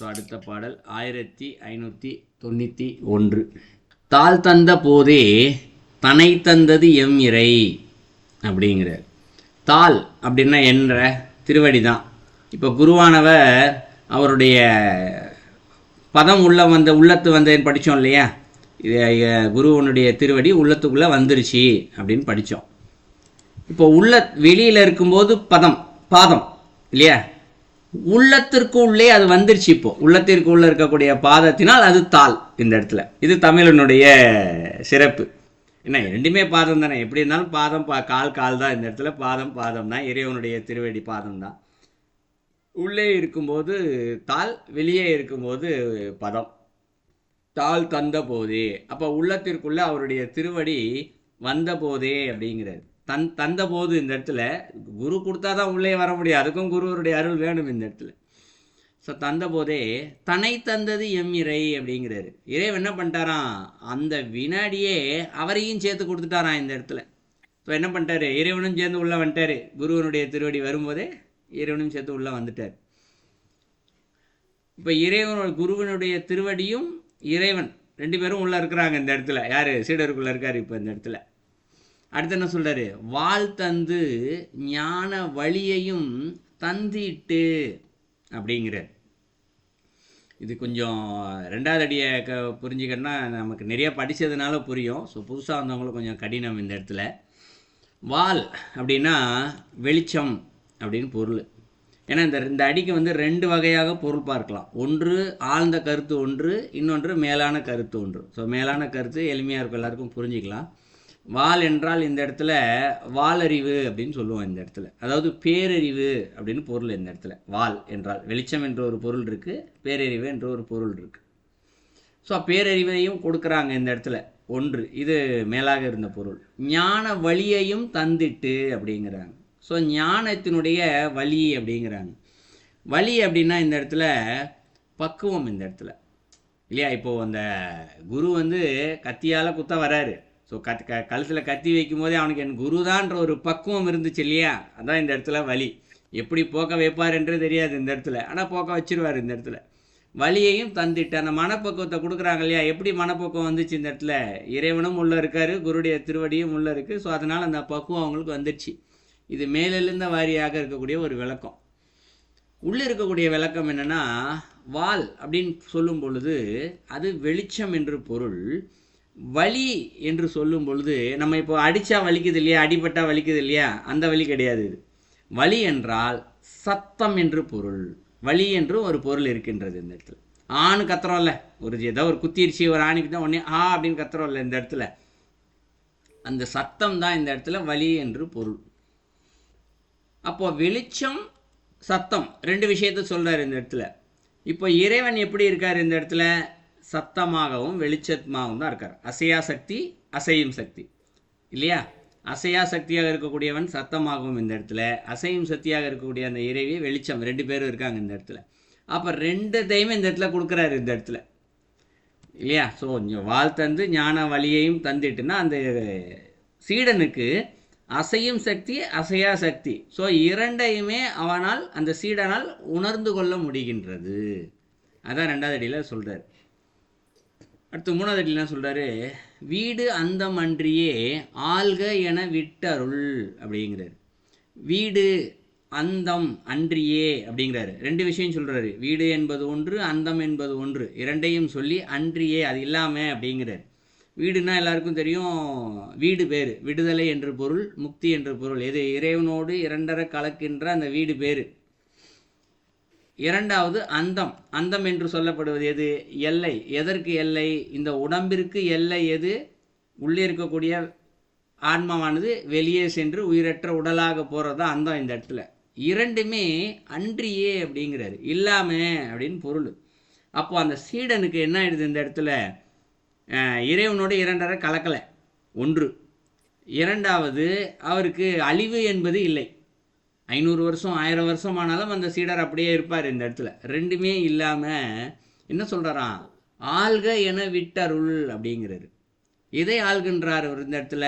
So அடுத்த பாடல் ஆயிரத்தி ஐநூற்றி தொண்ணூற்றி ஒன்று. தாள் தந்த போதே தனை தந்தது எம் இறை அப்படிங்கிறார். தாள் அப்படின்னா என்ற திருவடி தான் இப்போ குருவானவர் அவருடைய பதம் உள்ள வந்த உள்ளத்து வந்ததுன்னு படித்தோம் இல்லையா? இது குருவனுடைய திருவடி உள்ளத்துக்குள்ளே வந்துருச்சு அப்படின்னு படித்தோம் இப்போ உள்ள வெளியில் இருக்கும்போது பதம் பாதம் இல்லையா? உள்ளத்திற்கு உள்ளே அது வந்துருச்சு இப்போ. உள்ளத்திற்கு உள்ள இருக்கக்கூடிய பாதத்தினால் அது தாள் இந்த இடத்துல. இது தமிழனுடைய சிறப்பு. என்ன ரெண்டுமே பாதம் தானே? எப்படி இருந்தாலும் பாதம் பா கால் கால் தான் இந்த இடத்துல. பாதம் பாதம் தான். இறைவனுடைய திருவடி பாதம் தான். உள்ளே இருக்கும்போது தாள் வெளியே இருக்கும்போது பதம். தாள் தந்த போதே. அப்போ உள்ளத்திற்குள்ளே அவருடைய திருவடி வந்த போதே அப்படிங்கிறது. தன் தந்தபோது இந்த இடத்துல குரு கொடுத்தா தான் உள்ளே வர முடியும். அதுக்கும் குருவருடைய அருள் வேணும் இந்த இடத்துல. ஸோ தந்தபோதே தன்னை தந்தது எம் இறை அப்படிங்கிறாரு. இறைவன் என்ன பண்ணிட்டாராம்? அந்த வினாடியே அவரையும் சேர்த்து கொடுத்துட்டாராம் இந்த இடத்துல. இப்போ என்ன பண்ணிட்டாரு? இறைவனும் சேர்ந்து உள்ளே வந்துட்டாரு. குருவனுடைய திருவடி வரும்போதே இறைவனும் சேர்த்து உள்ளே வந்துட்டார். இப்போ இறைவனோட குருவனுடைய திருவடியும் இறைவன். ரெண்டு பேரும் உள்ளே இருக்கிறாங்க இந்த இடத்துல. யார்? சீடருக்குள்ளே இருக்கார் இப்போ இந்த இடத்துல. அடுத்து என்ன சொல்றாரு? வாழ் தந்து ஞான வழியையும் தந்திட்டு அப்படிங்கிறார். இது கொஞ்சம் ரெண்டாவது அடியை க புரிஞ்சுக்கணும்னா நமக்கு நிறைய படித்ததுனால புரியும். ஸோ புதுசாக வந்தவங்களும் கொஞ்சம் கடினம் இந்த இடத்துல. வால் அப்படின்னா வெளிச்சம் அப்படின்னு பொருள். ஏன்னா இந்த இந்த அடிக்கு வந்து ரெண்டு வகையாக பொருள் பார்க்கலாம். ஒன்று ஆழ்ந்த கருத்து ஒன்று இன்னொன்று மேலான கருத்து ஒன்று. ஸோ மேலான கருத்து எளிமையாக இருக்கும். எல்லாருக்கும் புரிஞ்சிக்கலாம். வால் என்றால் இந்த இடத்துல வாலறிவு அப்படின்னு சொல்லுவோம் இந்த இடத்துல. அதாவது பேரறிவு அப்படின்னு பொருள் இந்த இடத்துல. வால் என்றால் வெளிச்சம் என்ற ஒரு பொருள் இருக்குது பேரறிவு என்ற ஒரு பொருள் இருக்குது ஸோ பேரறிவையும் கொடுக்குறாங்க இந்த இடத்துல. ஒன்று இது மேலாக இருந்த பொருள். ஞான வழியையும் தந்திட்டு அப்படிங்கிறாங்க. ஸோ ஞானத்தினுடைய வழி அப்படிங்கிறாங்க. வழி அப்படின்னா இந்த இடத்துல பக்குவம் இந்த இடத்துல. இல்லையா? இப்போது அந்த குரு வந்து கத்தியால் குத்த வராரு. ஸோ கத் க கழுத்தில் கத்தி வைக்கும் போதே அவனுக்கு என் குருதான்ற ஒரு பக்குவம் இருந்துச்சு இல்லையா? அதான் இந்த இடத்துல வலி. எப்படி போக்க வைப்பார் என்று தெரியாது இந்த இடத்துல. ஆனால் போக்க வச்சிருவார் இந்த இடத்துல. வலியையும் தந்துட்டு அந்த மனப்பக்குவத்தை கொடுக்குறாங்க இல்லையா? எப்படி மனப்பக்குவம் வந்துச்சு இந்த இடத்துல? இறைவனும் உள்ளே இருக்காரு குருடைய திருவடியும் உள்ளே இருக்குது ஸோ அதனால் அந்த பக்குவம் அவங்களுக்கு வந்துடுச்சு. இது மேலிருந்த வாரியாக இருக்கக்கூடிய ஒரு விளக்கம். உள்ளே இருக்கக்கூடிய விளக்கம் என்னென்னா வால் அப்படின்னு சொல்லும் பொழுது அது வெளிச்சம் என்று பொருள் வலி என்று சொல்லும் பொழுது நம்ம இப்போ அடித்தா வலிக்குது இல்லையா அடிபட்டா வலிக்குது இல்லையா அந்த வலி கிடையாது இது. வலி என்றால் சத்தம் என்று பொருள். வலி என்று ஒரு பொருள் இருக்கின்றது இந்த இடத்துல. ஆணு கத்துறோம்ல ஒரு ஏதோ ஒரு குத்திருச்சு ஒரு ஆணிக்கு தான் உடனே ஆ அப்படின்னு கத்துறோம்ல இந்த இடத்துல. அந்த சத்தம் தான் இந்த இடத்துல வலி என்று பொருள். அப்போ வெளிச்சம் சத்தம் ரெண்டு விஷயத்த சொல்கிறார் இந்த இடத்துல. இப்போ இறைவன் எப்படி இருக்கார் இந்த இடத்துல? சத்தமாகவும் வெளிச்சமாகவும் தான் இருக்கார். அசையா சக்தி அசையும் சக்தி. இல்லையா? அசையா சக்தியாக இருக்கக்கூடியவன் சத்தமாகவும் இந்த இடத்துல அசையும் சக்தியாக இருக்கக்கூடிய அந்த இறைவி வெளிச்சம் ரெண்டு பேரும் இருக்காங்க இந்த இடத்துல. அப்போ ரெண்டுத்தையுமே இந்த இடத்துல கொடுக்குறாரு இந்த இடத்துல. இல்லையா? ஸோ வாழ் தந்து ஞான வழியையும் தந்துட்டுன்னா அந்த சீடனுக்கு அசையும் சக்தி அசையா சக்தி. ஸோ இரண்டையுமே அவனால் அந்த சீடனால் உணர்ந்து கொள்ள முடிகின்றது. அதான் ரெண்டாவது அடியில் சொல்கிறார் அடுத்து மூணாவது அடியில் என்ன சொல்கிறாரு வீடு அந்தம் அன்றியே ஆள்க என விட்டருள் அப்படிங்கிறார். வீடு அந்தம் அன்றியே அப்படிங்கிறாரு. ரெண்டு விஷயம் சொல்கிறாரு வீடு என்பது ஒன்று அந்தம் என்பது ஒன்று. இரண்டையும் சொல்லி அன்றியே அது இல்லாமல் அப்படிங்கிறார். வீடுனா எல்லாருக்கும் தெரியும் வீடு பேர். விடுதலை என்று பொருள் முக்தி என்று பொருள். எது இறைவனோடு இரண்டரை கலக்கின்ற அந்த வீடு பேர். இரண்டாவது அந்தம். அந்தம் என்று சொல்லப்படுவது எது? எல்லை. எதற்கு எல்லை? இந்த உடம்பிற்கு எல்லை எது? உள்ளே இருக்கக்கூடிய ஆன்மாவானது வெளியே சென்று உயிரற்ற உடலாக போகிறது தான் அந்தம் இந்த இடத்துல. இரண்டுமே அன்றியே அப்படிங்கிறாரு. இல்லாமல் அப்படின்னு பொருள். அப்போ அந்த சீடனுக்கு என்ன ஆயிடுது இந்த இடத்துல? இறைவனோட இரண்டரை கலக்கலை. ஒன்று. இரண்டாவது அவருக்கு அழிவு என்பது இல்லை. ஐநூறு வருஷம் ஆயிரம் வருஷம் ஆனாலும் அந்த சீடர் அப்படியே இருப்பார் இந்த இடத்துல. ரெண்டுமே இல்லாமல் என்ன சொல்கிறாராம் ஆள்க என விட்டருள் அப்படிங்கிறது இதை ஆள்கின்றார் அவர் இந்த இடத்துல?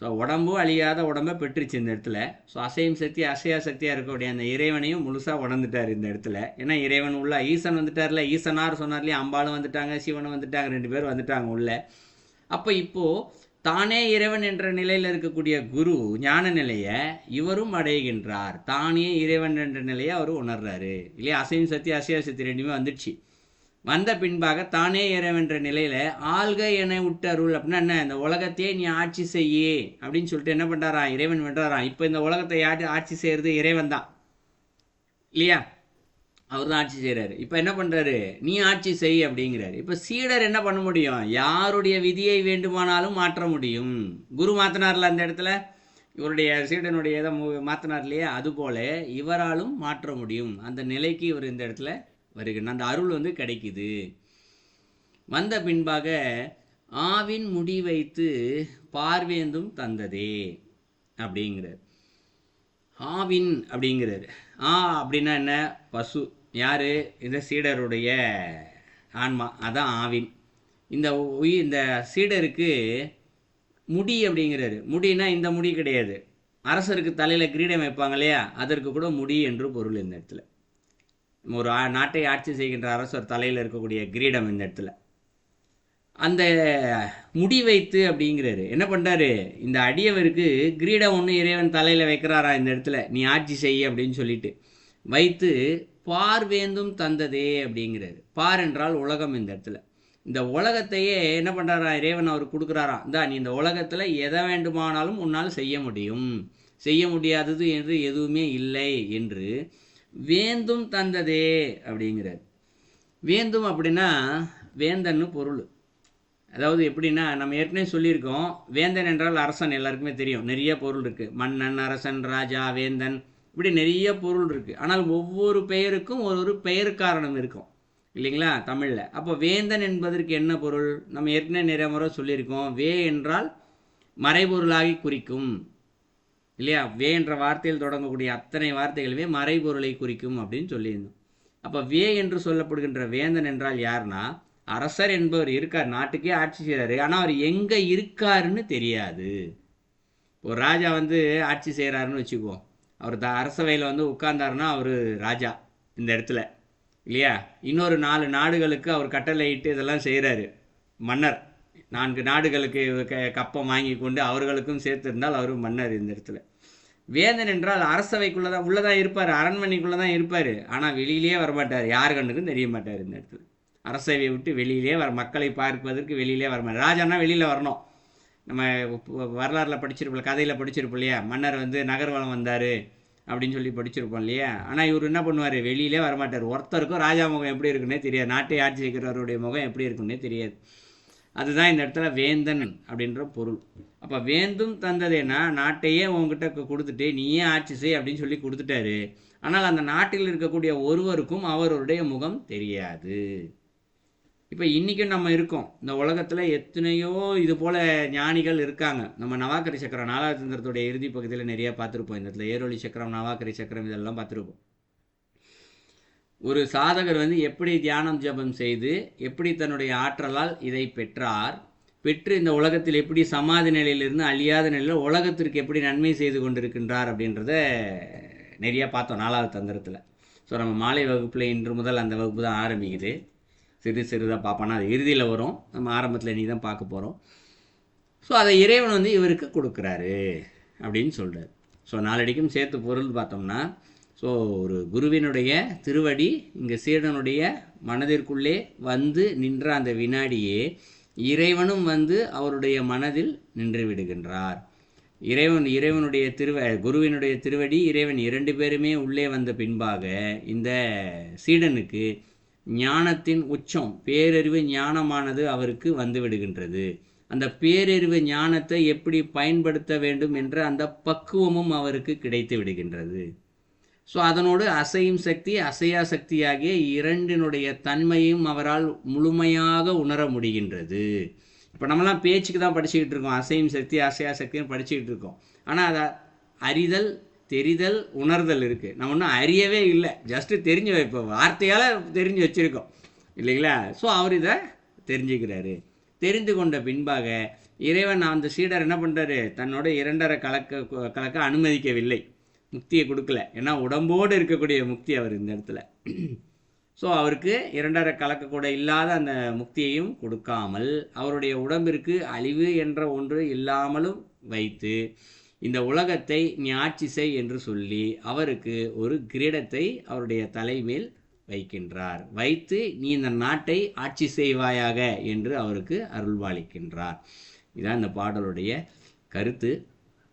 ஸோ உடம்பும் அழியாத உடம்ப பெற்றுச்சு இந்த இடத்துல. ஸோ அசையும் சக்தி அசையா சக்தியாக இருக்கக்கூடிய அந்த இறைவனையும் முழுசாக உணர்ந்துட்டார் இந்த இடத்துல. ஏன்னா இறைவன் உள்ள ஈசன் வந்துட்டார்ல. ஈசனார் சொன்னார்லையே அம்பாளும் வந்துட்டாங்க சிவனும் வந்துட்டாங்க ரெண்டு பேரும் வந்துட்டாங்க உள்ள. அப்போ இப்போது தானே இறைவன் என்ற நிலையில் இருக்கக்கூடிய குரு ஞான நிலையை இவரும் அடைகின்றார். தானே இறைவன் என்ற நிலையை அவர் உணர்றாரு. இல்லையா? அசையும் சக்தி அசைய சக்தி ரெண்டுமே வந்துடுச்சு. வந்த பின்பாக தானே இறைவன்ற நிலையில் ஆள்க என விட்டருள் அப்படின்னா என்ன? இந்த உலகத்தையே நீ ஆட்சி செய்யி அப்படின்னு சொல்லிட்டு என்ன பண்றாராம்? இறைவன் பண்றாராம் இப்போ இந்த உலகத்தை யாரு ஆட்சி செய்கிறது இறைவன் தான் இல்லையா? அவர் தான் ஆட்சி செய்கிறாரு இப்போ என்ன பண்ணுறாரு நீ ஆட்சி செய் அப்படிங்கிறாரு. இப்போ சீடர் என்ன பண்ண முடியும்? யாருடைய விதியை வேண்டுமானாலும் மாற்ற முடியும். குரு மாற்றினார்ல அந்த இடத்துல? இவருடைய சீடனுடைய இதை மாற்றினார் இல்லையா? அதுபோல இவராலும் மாற்ற முடியும். அந்த நிலைக்கு இவர் இந்த இடத்துல வருகிறார். அந்த அருள் வந்து கிடைக்குது. வந்த பின்பாக ஆவின் முடி வைத்து பார்வேந்தும் தந்ததே அப்படிங்கிறார். ஆவின் அப்படிங்கிறாரு. ஆ அப்படின்னா என்ன? பசு. யார்? இந்த சீடருடைய ஆன்மா. அதான் ஆவின். இந்த உயிர் இந்த சீடருக்கு முடி அப்படிங்கிறாரு. முடினா இந்த முடி கிடையாது. அரசருக்கு தலையில் கிரீடம் வைப்பாங்க இல்லையா? அதற்கு கூட முடி என்று பொருள் இந்த இடத்துல. ஒரு நாட்டை ஆட்சி செய்கின்ற அரசர் தலையில் இருக்கக்கூடிய கிரீடம் இந்த இடத்துல. அந்த முடி வைத்து அப்படிங்கிறாரு. என்ன பண்ணுறாரு இந்த அடியவருக்கு கிரீடம் ஒன்று இறைவன் தலையில் வைக்கிறாரா இந்த இடத்துல? நீ ஆட்சி செய் அப்படின்னு சொல்லிட்டு. வைத்து பார்வேந்தும் தந்ததே அப்படிங்கிறாரு. பார் என்றால் உலகம் இந்த இடத்துல. இந்த உலகத்தையே என்ன பண்ணுறாரா இறைவன் அவர் கொடுக்குறாராம் இந்தா நீ இந்த உலகத்தில் எதை வேண்டுமானாலும் உன்னால் செய்ய முடியும். செய்ய முடியாதது என்று எதுவுமே இல்லை என்று வேந்தும் தந்ததே அப்படிங்கிறார். வேந்தும் அப்படின்னா வேந்தன்னு பொருள். அதாவது எப்படின்னா நம்ம ஏற்கனவே சொல்லியிருக்கோம் வேந்தன் என்றால் அரசன் எல்லாருக்குமே தெரியும். நிறைய பொருள் இருக்குது மன்னன் அரசன் ராஜா வேந்தன் இப்படி நிறைய பொருள் இருக்குது ஆனால் ஒவ்வொரு பெயருக்கும் ஒரு ஒரு பெயர் காரணம் இருக்கும். இல்லைங்களா? தமிழில். அப்போ வேந்தன் என்பதற்கு என்ன பொருள்? நம்ம ஏற்கனவே நிறைய முறை சொல்லியிருக்கோம். வே என்றால் மறைபொருளாகி குறிக்கும். இல்லையா? வே என்ற வார்த்தையில் தொடங்கக்கூடிய அத்தனை வார்த்தைகளுமே மறைபொருளை குறிக்கும் அப்படின்னு சொல்லியிருந்தோம். அப்போ வே என்று சொல்லப்படுகின்ற வேந்தன் என்றால் யாருன்னா அரசர் என்பவர் இருக்கார் நாட்டுக்கே ஆட்சி செய்கிறாரு ஆனால் அவர் எங்கே இருக்காருன்னு தெரியாது. ஒரு ராஜா வந்து ஆட்சி செய்கிறாருன்னு வச்சுக்குவோம். அவர் த அரசவையில் வந்து உட்கார்ந்தாருன்னா அவர் ராஜா இந்த இடத்துல இல்லையா? இன்னொரு நாலு நாடுகளுக்கு அவர் கட்டளையிட்டு இதெல்லாம் செய்கிறாரு மன்னர் நான்கு நாடுகளுக்கு க கப்பம் வாங்கி கொண்டு அவர்களுக்கும் சேர்த்திருந்தால் அவர் மன்னர் இந்த இடத்துல. வேந்தன் என்றால் அரசவைக்குள்ளே தான் உள்ளே தான் இருப்பார் அரண்மனைக்குள்ளே தான் இருப்பார். ஆனால் வெளியிலேயே வரமாட்டார். யார் கண்ணுக்கும் தெரிய மாட்டார் இந்த இடத்துல. அரசவையை விட்டு வெளியிலே வர மக்களை பார்ப்பதற்கு வெளியிலே வர ராஜானா வெளியில் வரணும். நம்ம வரலாறில் படிச்சிருப்போம் கதையில் படிச்சிருப்போம் இல்லையா? மன்னர் வந்து நகர்வலம் வந்தார் அப்படின்னு சொல்லி படிச்சிருப்போம் இல்லையா? ஆனால் இவர் என்ன பண்ணுவார்? வெளியிலே வரமாட்டார். ஒருத்தருக்கும் ராஜா முகம் எப்படி இருக்குன்னே தெரியாது. நாட்டை ஆட்சி செய்கிறவருடைய முகம் எப்படி இருக்குன்னே தெரியாது. அதுதான் இந்த இடத்துல வேந்தன் அப்படின்ற பொருள். அப்போ வேந்தும் தந்ததேனா நாட்டையே உங்ககிட்ட கொடுத்துட்டு நீயே ஆட்சி செய் அப்படின்னு சொல்லி கொடுத்துட்டாரு. ஆனால் அந்த நாட்டில் இருக்கக்கூடிய ஒருவருக்கும் அவருடைய முகம் தெரியாது. இப்போ இன்றைக்கும் நம்ம இருக்கோம். இந்த உலகத்தில் எத்தனையோ இது போல் ஞானிகள் இருக்காங்க. நம்ம நவாக்கரி சக்கரம் நாலாவது தந்திரத்துடைய இறுதி பகுதியில் நிறையா பார்த்துருப்போம். இந்த இடத்துல ஏரொலி சக்கரம் நவாக்கரி சக்கரம் இதெல்லாம் பார்த்துருப்போம். ஒரு சாதகர் வந்து எப்படி தியானம் ஜெபம் செய்து எப்படி தன்னுடைய ஆற்றலால் இதை பெற்றார் பெற்று இந்த உலகத்தில் எப்படி சமாதி நிலையிலிருந்து அழியாத நிலையில் உலகத்திற்கு எப்படி நன்மை செய்து கொண்டிருக்கின்றார் அப்படின்றத நிறையா பார்த்தோம் நாலாவது தந்திரத்தில் ஸோ நம்ம மாலை வகுப்பில் இன்று முதல் அந்த வகுப்பு தான் ஆரம்பிக்குது. சிறு சிறுதாக பார்ப்பானா? அது இறுதியில் வரும். நம்ம ஆரம்பத்தில் நீ தான் பார்க்க போகிறோம் ஸோ அதை இறைவன் வந்து இவருக்கு கொடுக்குறாரு அப்படின்னு சொல்கிறார் ஸோ நாளடிக்கும் சேர்த்து பொருள் பார்த்தோம்னா ஸோ ஒரு குருவினுடைய திருவடி இங்கே சீடனுடைய மனதிற்குள்ளே வந்து நின்ற அந்த வினாடியே இறைவனும் வந்து அவருடைய மனதில் நின்று விடுகின்றார். இறைவன் இறைவனுடைய திருவ குருவினுடைய திருவடி இறைவன் இரண்டு பேருமே உள்ளே வந்த பின்பாக இந்த சீடனுக்கு ஞானத்தின் உச்சம் பேரறிவு ஞானமானது அவருக்கு வந்து விடுகின்றது அந்த பேரறிவு ஞானத்தை எப்படி பயன்படுத்த வேண்டும் என்ற அந்த பக்குவமும் அவருக்கு கிடைத்து விடுகின்றது. ஸோ அதனோடு அசையும் சக்தி அசையா சக்தியாகிய இரண்டினுடைய தன்மையும் அவரால் முழுமையாக உணர முடிகின்றது. இப்போ நம்மளாம் பேச்சுக்கு தான் படிச்சுக்கிட்டு இருக்கோம். அசையும் சக்தி அசையா சக்தின்னு படிச்சுக்கிட்டு இருக்கோம். ஆனால் அதை அறிதல் தெரிதல் உணர்தல் இருக்குது நம்ம ஒன்றும் அறியவே இல்லை. ஜஸ்ட்டு தெரிஞ்சு வைப்போம் வார்த்தையால் தெரிஞ்சு வச்சுருக்கோம். இல்லைங்களா? ஸோ அவர் இதை தெரிஞ்சுக்கிறாரு. தெரிந்து கொண்ட பின்பாக இறைவன் அந்த சீடர் என்ன பண்ணுறாரு தன்னோட இரண்டரை கலக்க கலக்க அனுமதிக்கவில்லை. முக்தியை கொடுக்கல. ஏன்னா உடம்போடு இருக்கக்கூடிய முக்தி அவர் இந்த இடத்துல. ஸோ அவருக்கு இரண்டரை கலக்கக்கூட இல்லாத அந்த முக்தியையும் கொடுக்காமல் அவருடைய உடம்பிற்கு அழிவு என்ற ஒன்று இல்லாமலும் வைத்து இந்த உலகத்தை நீ ஆட்சி செய் என்று சொல்லி அவருக்கு ஒரு கிரீடத்தை அவருடைய தலைமேல் வைக்கின்றார். வைத்து நீ இந்த நாட்டை ஆட்சி செய்வாயாக என்று அவருக்கு அருள்வாளிக்கின்றார். இதான் இந்த பாடலுடைய கருத்து.